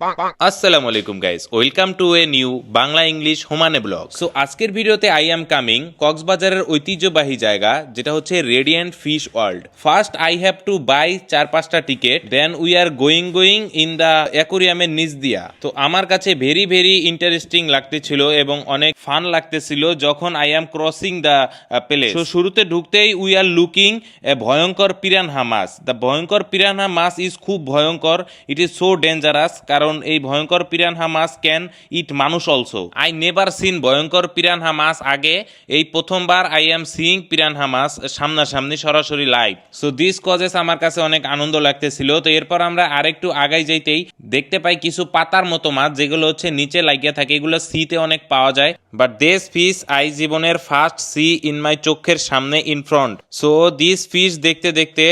আসসালামু আলাইকুম guys welcome to a new Bangla English হোমানে blog so আজকের ভিডিওতে আই অ্যাম কামিং কক্সবাজারের ঐতিহ্যবাহী জায়গা, যেটা হচ্ছে radiant fish world first I have to buy চার পাঁচটা ticket then we are going going in the অ্যাকোরিয়ামের নিচ দিয়া। তো আমার কাছে ভেরি ভেরি ইন্টারেস্টিং লাগতেছিল এবং অনেক ফান লাগতেছিল যখন I am crossing the place তো শুরুতে ঢুকতেই উই আর লুকিং এ ভয়ঙ্কর পিরানহা মাছ। দ্য ভয়ঙ্কর পিরানহা মাছ ইজ খুব ভয়ঙ্কর। ইট ইজ সো ডেঞ্জারাস কারণ এই ভয়ঙ্কর পিরানহা মাছ ক্যান ইট মানুষ অলসো আই নেভার সিন ভয়ঙ্কর পিরানহা মাছ আগে। এই প্রথমবার আই এম সিইং পিরানহা মাছ সামনাসামনি সরাসরি লাইভ সো দিস কজেস আমার কাছে অনেক আনন্দ লাগতেছিল। তো এরপর আমরা আরেকটু আগাই যাইতেই দেখতে পাই কিছু পাতার মতো মাছ যেগুলো হচ্ছে নিচে লাগিয়ে থাকে। এগুলো সিতে অনেক পাওয়া যায়। বাট দিস ফিশ আই জীবনের ফার্স্ট সি ইন মাই চোখের সামনে in front so this fish দেখতে দেখতে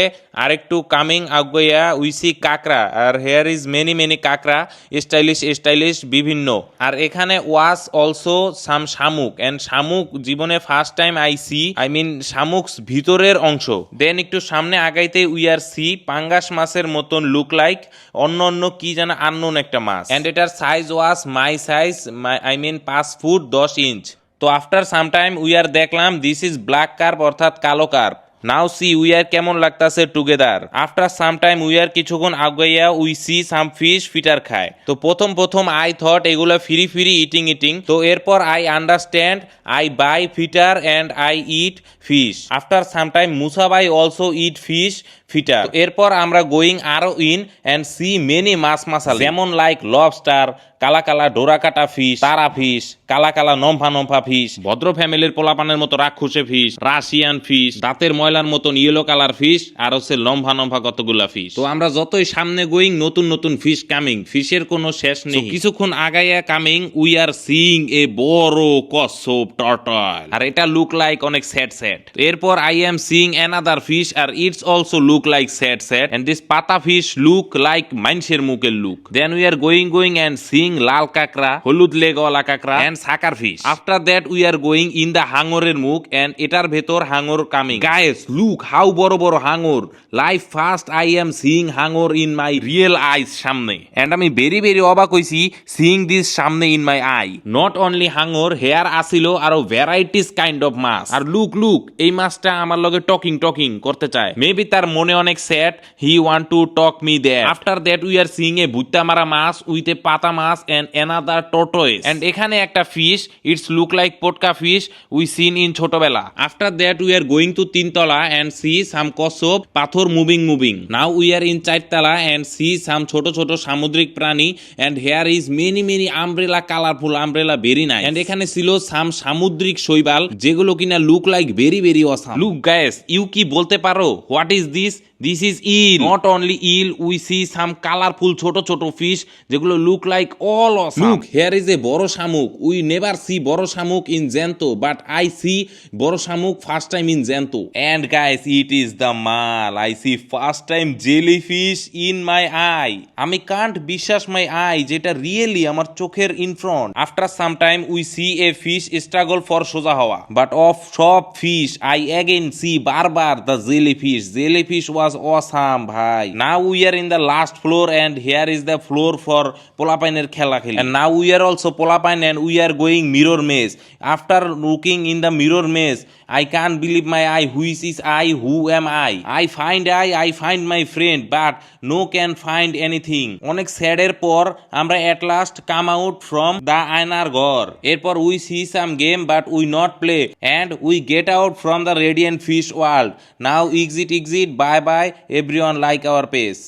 আরেকটু কামিং আগুয়া উই সি কাকড়া, আর হেয়ার ইজ মেনি মেনি কাকড়া স্টাইলিশ স্টাইলিশ বিভিন্ন। আর এখানে ওয়াস অলসো সাম শামুক এন্ড শামুক জীবনে first time I see I mean শামুক ভিতরের অংশ। দেন একটু সামনে আগাইতে উই আর সি পাঙ্গাস মাছের মতন লুক লাইক অন্য অন্য কি যেন আননোন একটা মাছ। এন্ড এটার size was my size I mean পাঁচ ফুট দশ ইঞ্চ। তো after some time we are দেখলাম দিস ইজ ব্ল্যাক কার্প অর্থাৎ কালো carp now see we are কেমন লাগতাছে together after some time we are কিছুক্ষণ আগাইয়া we see some fish feeder খায়। তো প্রথম প্রথম আই থট এগুলো ফ্রি ফ্রি ইটিং ইটিং তো এরপর I understand I buy feeder and I eat fish after some time মুসাবাই also eat fish feeder. এরপর আমরা গোয়িং আরও ইন অ্যান্ড সি মেনি মাছ মাসাল যেমন লাইক লবস্টার কালা কালা ডোরা কাটা ফিশ তারা ফিশ কালা কালা নম্ফা নম্ফা ফিশ ভদ্র ফ্যামিলির পোলাপানের মতো রাক্ষসে ফিশ রাশিয়ান ফিশ দাঁতের ময়লার মতন ইয়েলো কালার ফিশ আর হচ্ছে লম্ফা নম্ফা কতগুলা ফিশ তো আমরা যতই সামনে গোয়িং নতুন নতুন ফিশ কামিং ফিশের কোনো শেষ নেই। কিছুক্ষণ আগাইয়া coming we are seeing a বড় কচ্ছপ টার্টল আর এটা লুক লাইক অনেক স্যাড স্যাড এরপর I am seeing another fish R it's also look like sad sad and this পাতা ফিশ লুক লাইক মানুষের মুখের look then we are going going and seeing লাল কাকড়া হলুদ লেগওয়ালা কাকড়া and sucker fish after that we are going in the হাঙরের মুখ and এটার ভেতর হাঙর কামিং গায়েস লুক হাউ বড় বড় হাঙর life first I am seeing হাঙর in my real eyes সামনে. এন্ড আমি ভেরি ভেরি অবাক হইছি সিং দিস সামনে in my eye not only হাঙর here আসিল, আরও ভ্যারাইটিস কাইন্ড অফ মাছ আর লুক লুক এই মাছটা আমার লগে টকিং টকিং করতে চায়। মেবি তার মনে অনেক sad he want to talk me that after that we are seeing a ভুট্টা মারা মাছ উইথ এ পাতা মাছ এন্ড এনাদার টোটোয়েস এন্ড এখানে একটা ফিশ ইটস লুক লাইক পটকা ফিশ উই সিন ইন ছোটবেলা। After that we are going to তিনতলা এন্ড সি সাম কসব পাথর moving moving now we are in চারতলা এন্ড সি সাম ছোট ছোট সামুদ্রিক প্রাণী and here is many many umbrella colourful umbrella very নাই এন্ড এখানে ছিল সাম সামুদ্রিক শৈবাল যেগুলো কিনা look like very very awesome look guys you কি বলতে পারো? What is this this is eel not only eel we see some colourful ছোট ছোট ফিশ যেগুলো look like all look here is a বড় শামুক. উই নেভার সি বড় শামুক ইন জ্যান্ত বাট আই সি বড় শামুক ফার্স্ট টাইম ইন জ্যান্ত and guys it is the মাল I see first time jellyfish in my eye আমি কান্ট বিশ্বাস মাই আই যেটা রিয়েলি আমার চোখের in front after some time we see a fish struggle for সোজা হওয়া. But of সব ফিশ আই অ্যাগেন সি বারবার the jellyfish jellyfish was awesome ভাই now we are in the last floor and here is the floor for পোলাপাইনের খেলা খেলি and now we are also পোলাপাইন and we are going mirror maze. After looking in the mirror maze, I can't believe my eye. Which is I who am I? I find I I find my friend, but no can find anything. অনেক স্যাডের পর আমরা at last come out from the আয়নার ঘর. এরপর we see some game but we not play and we get out from the radiant fish world now exit exit bye bye everyone like our pace